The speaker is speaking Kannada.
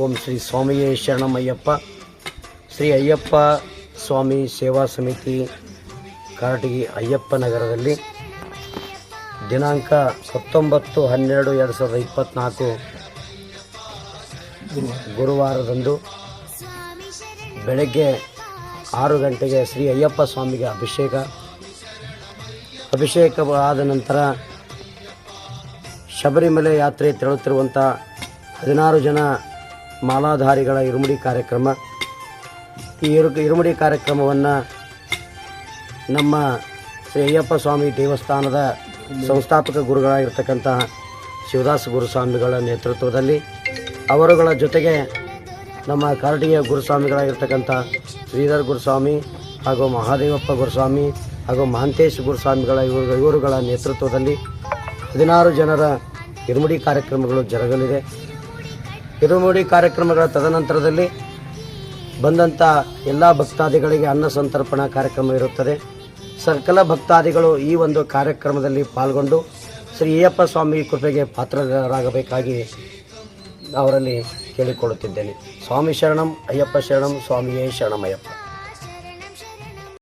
ಓಂ ಶ್ರೀ ಸ್ವಾಮಿಯೇ ಶರಣಮಯ್ಯಪ್ಪ. ಶ್ರೀ ಅಯ್ಯಪ್ಪ ಸ್ವಾಮಿ ಸೇವಾ ಸಮಿತಿ ಕಾರಟಗಿ ಅಯ್ಯಪ್ಪ ನಗರದಲ್ಲಿ ದಿನಾಂಕ ಹತ್ತೊಂಬತ್ತು ಹನ್ನೆರಡು ಎರಡು ಸಾವಿರದ ಇಪ್ಪತ್ತ್ನಾಲ್ಕು ಗುರುವಾರದಂದು ಬೆಳಗ್ಗೆ ಆರು ಗಂಟೆಗೆ ಶ್ರೀ ಅಯ್ಯಪ್ಪ ಸ್ವಾಮಿಗೆ ಅಭಿಷೇಕ. ಅಭಿಷೇಕ ಆದ ನಂತರ ಶಬರಿಮಲೆ ಯಾತ್ರೆ ತೆರಳುತ್ತಿರುವಂಥ ಹದಿನಾರು ಜನ ಮಾಲಾಧಾರಿಗಳ ಇರುಮುಡಿ ಕಾರ್ಯಕ್ರಮ. ಈ ಇರು, ಇರುಮುಡಿ ಕಾರ್ಯಕ್ರಮವನ್ನು ನಮ್ಮ ಶ್ರೀ ಅಯ್ಯಪ್ಪ ಸ್ವಾಮಿ ದೇವಸ್ಥಾನದ ಸಂಸ್ಥಾಪಕ ಗುರುಗಳಾಗಿರ್ತಕ್ಕಂತಹ ಶಿವದಾಸ ಗುರುಸ್ವಾಮಿಗಳ ನೇತೃತ್ವದಲ್ಲಿ, ಅವರುಗಳ ಜೊತೆಗೆ ನಮ್ಮ ಕಾರಟಿಯ ಗುರುಸ್ವಾಮಿಗಳಾಗಿರ್ತಕ್ಕಂಥ ಶ್ರೀಧರ್ ಗುರುಸ್ವಾಮಿ ಹಾಗೂ ಮಹಾದೇವಪ್ಪ ಗುರುಸ್ವಾಮಿ ಹಾಗೂ ಮಹಾಂತೇಶ್ ಗುರುಸ್ವಾಮಿಗಳ ಇವರು, ಇವರುಗಳ ನೇತೃತ್ವದಲ್ಲಿ ಹದಿನಾರು ಜನರ ಇರುಮುಡಿ ಕಾರ್ಯಕ್ರಮಗಳು ಜರುಗಲಿದೆ. ಇರುಮುಡಿ ಕಾರ್ಯಕ್ರಮಗಳ ತದನಂತರದಲ್ಲಿ ಬಂದಂಥ ಎಲ್ಲ ಭಕ್ತಾದಿಗಳಿಗೆ ಅನ್ನ ಸಂತರ್ಪಣಾ ಕಾರ್ಯಕ್ರಮ ಇರುತ್ತದೆ. ಸಕಲ ಭಕ್ತಾದಿಗಳು ಈ ಒಂದು ಕಾರ್ಯಕ್ರಮದಲ್ಲಿ ಪಾಲ್ಗೊಂಡು ಶ್ರೀ ಅಯ್ಯಪ್ಪ ಸ್ವಾಮಿ ಕೃಪೆಗೆ ಪಾತ್ರರಾಗಬೇಕಾಗಿ ಅವರಲ್ಲಿ ಕೇಳಿಕೊಳ್ಳುತ್ತಿದ್ದೇನೆ. ಸ್ವಾಮಿ ಶರಣಂ, ಅಯ್ಯಪ್ಪ ಶರಣಂ, ಸ್ವಾಮಿಯೇ ಶರಣಮಯ್ಯಪ್ಪ.